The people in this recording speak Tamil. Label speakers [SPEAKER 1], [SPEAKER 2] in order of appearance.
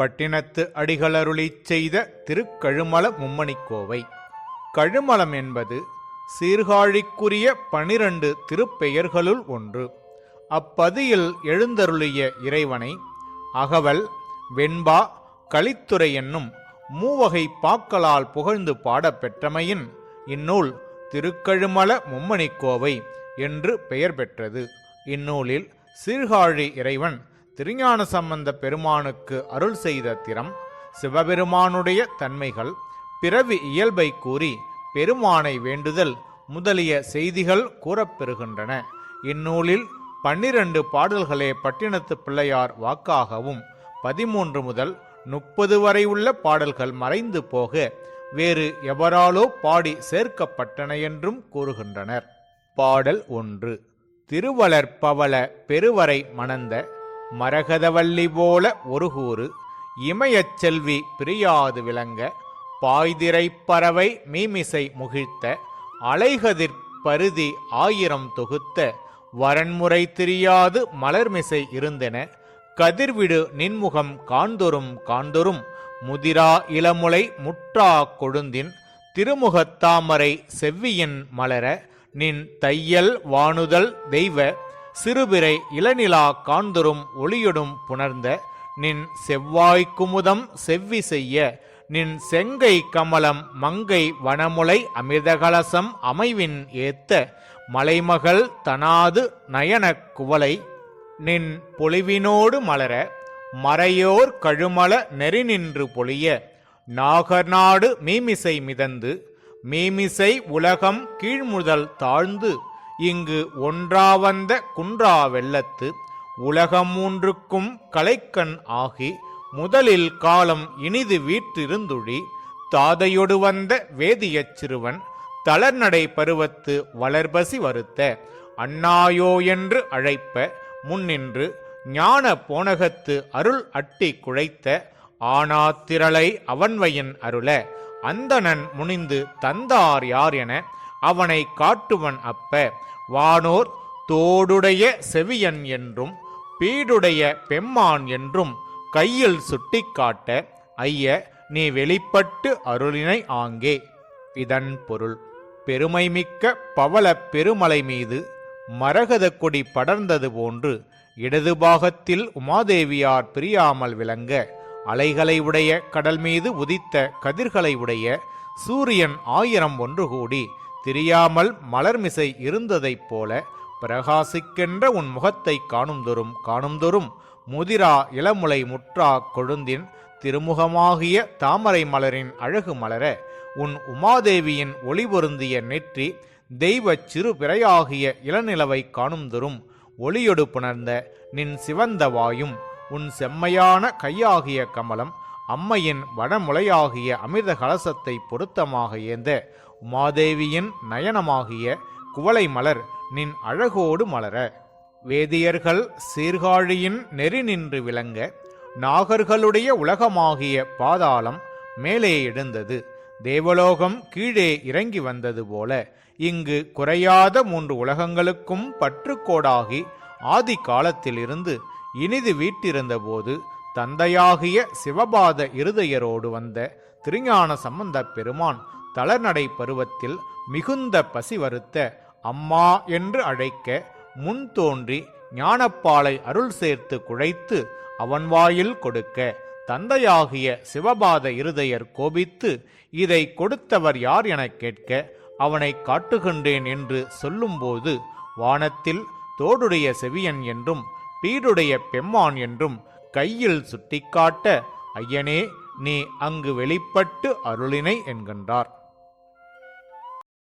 [SPEAKER 1] பட்டினத்து அடிகளருளிச் செய்த திருக்கழுமல மும்மணிக்கோவை. கழுமலம் என்பது சீர்காழிக்குரிய பனிரண்டு திருப்பெயர்களுள் ஒன்று. அப்பதியில் எழுந்தருளிய இறைவனை அகவல் வெண்பா களித்துறை என்னும் மூவகை பாக்களால் புகழ்ந்து பாடப்பெற்றமையின் இந்நூல் திருக்கழுமல மும்மணிக்கோவை என்று பெயர் பெற்றது. இந்நூலில் சீர்காழி இறைவன் திருஞான சம்பந்த பெருமானுக்கு அருள் செய்த திறம் சிவபெருமானுடைய தன்மைகள் பிறவி இயல்பை கூறி பெருமானை வேண்டுதல் முதலிய செய்திகள் கூறப்பெறுகின்றன. இந்நூலில் பன்னிரண்டு பாடல்களே பட்டினத்து பிள்ளையார் வாக்காகவும் பதிமூன்று முதல் முப்பது வரை உள்ள பாடல்கள் மறைந்து போக வேறு எவராலோ பாடி சேர்க்கப்பட்டன என்றும் கூறுகின்றனர். பாடல் ஒன்று. திருவளர்பவள பெருவரை மணந்த மரகதவல்லி போல ஒருகூறு இமயச் செல்வி பிரியாது விளங்க பாய்திரை பறவை மீமிசை முகிழ்த்த அலைகதிர் பருதி ஆயிரம் தொகுத்த வரன்முறை திரியாது மலர்மிசை இருந்தென கதிர்விடு நின்முகம் காண்தொரும் காண்தொரும் முதிரா இளமுலை முற்றா கொழுந்தின் திருமுகத்தாமரை செவ்வியின் மலர நின் தையல் வாணுதல் தெய்வ சிறுபிறை இளநிலா காண்தொரும் ஒளியொடும் புணர்ந்த நின் செவ்வாய் குமுதம் செவ்வி செய்ய நின் செங்கை கமலம் மங்கை வனமுலை அமிர்தகலசம் அமைவின் ஏத்த மலைமகள் தனாது நயனக் குவலை நின் பொலிவினோடு மலர மறையோர் கழுமல நெறி நின்று பொழிய நாகர்நாடு மீமிசை மிதந்து மீமிசை உலகம் கீழ்முதல் தாழ்ந்து இங்கு ஒன்றாவந்த குன்றா வெள்ளத்து உலகம் மூன்றுக்கும் கலைக்கண் ஆகி முதலில் காலம் இனிது வீற்றிருந்துழி தாதையொடு வந்த வேதியச் சிறுவன் தளர்நடை பருவத்து வளர்பசி வருத்த அண்ணாயோ என்று அழைப்ப முன்னின்று ஞான போனகத்து அருள் அட்டி குழைத்த ஆனாத்திரளை அவன்வையின் அருள அந்தணன் முனிந்து தந்தார் யார் என அவனை காட்டுவன் அப்ப. வானோர் தோடுடைய செவியன் என்றும் பீடுடைய பெம்மான் என்றும் கையில் சுட்டிக்காட்ட ஐய நீ வெளிப்பட்டு அருளினை ஆங்கே இதன் பொருள். பெருமைமிக்க பவள பெருமலை மீது மரகத கொடி படர்ந்தது போன்று இடது பாகத்தில் உமாதேவியார் பிரியாமல் விளங்க அலைகளை உடைய கடல் மீது உதித்த கதிர்களை உடைய சூரியன் ஆயிரம் ஒன்று கூடி திரியாமல் மலர்மிசை இருந்ததைப் போல பிரகாசிக்கின்ற உன் முகத்தை காணும்தொரும் காணும்தொரும் முதிரா இளமுலை முற்றா கொழுந்தின் திருமுகமாகிய தாமரை மலரின் அழகு மலர உன் உமாதேவியின் ஒளி பொருந்திய நெற்றி தெய்வச் சிறு பிறையாகிய இளநிலவை காணும்தொரும் ஒளியொடு புணர்ந்த நின் சிவந்த வாயும் உன் செம்மையான கையாகிய கமலம் அம்மையின் வடமுலையாகிய அமிர்த கலசத்தை பொருத்தமாக ஏந்த உமாதேவியின் நயனமாகிய குவளை மலர் நின் அழகோடு மலர. வேதியர்கள் சீர்காழியின் நெறி நின்று விளங்க நாகர்களுடைய உலகமாகிய பாதாளம் மேலே எழுந்தது. தேவலோகம் கீழே இறங்கி வந்தது போல இங்கு குறையாத மூன்று உலகங்களுக்கும் பற்றுக்கோடாகி ஆதி காலத்திலிருந்து இனிது வீட்டிருந்தபோது தந்தையாகிய சிவபாத இருதயரோடு வந்த திருஞான சம்பந்தப் பெருமான் தளர்நடை பருவத்தில் மிகுந்த பசி வருத்த அம்மா என்று அழைக்க முன் தோன்றி ஞானப்பாலை அருள் சேர்த்து குழைத்து அவன் வாயில் கொடுக்க தந்தையாகிய சிவபாத இருதயர் கோபித்து இதை கொடுத்தவர் யார் எனக் கேட்க அவனை காட்டுகின்றேன் என்று சொல்லும்போது வானத்தில் தோடுடைய செவியன் என்றும் பீடுடைய பெம்மான் என்றும் கையில் சுட்டிக்காட்ட ஐயனே நீ அங்கு வெளிப்பட்டு அருளினை என்கின்றார்.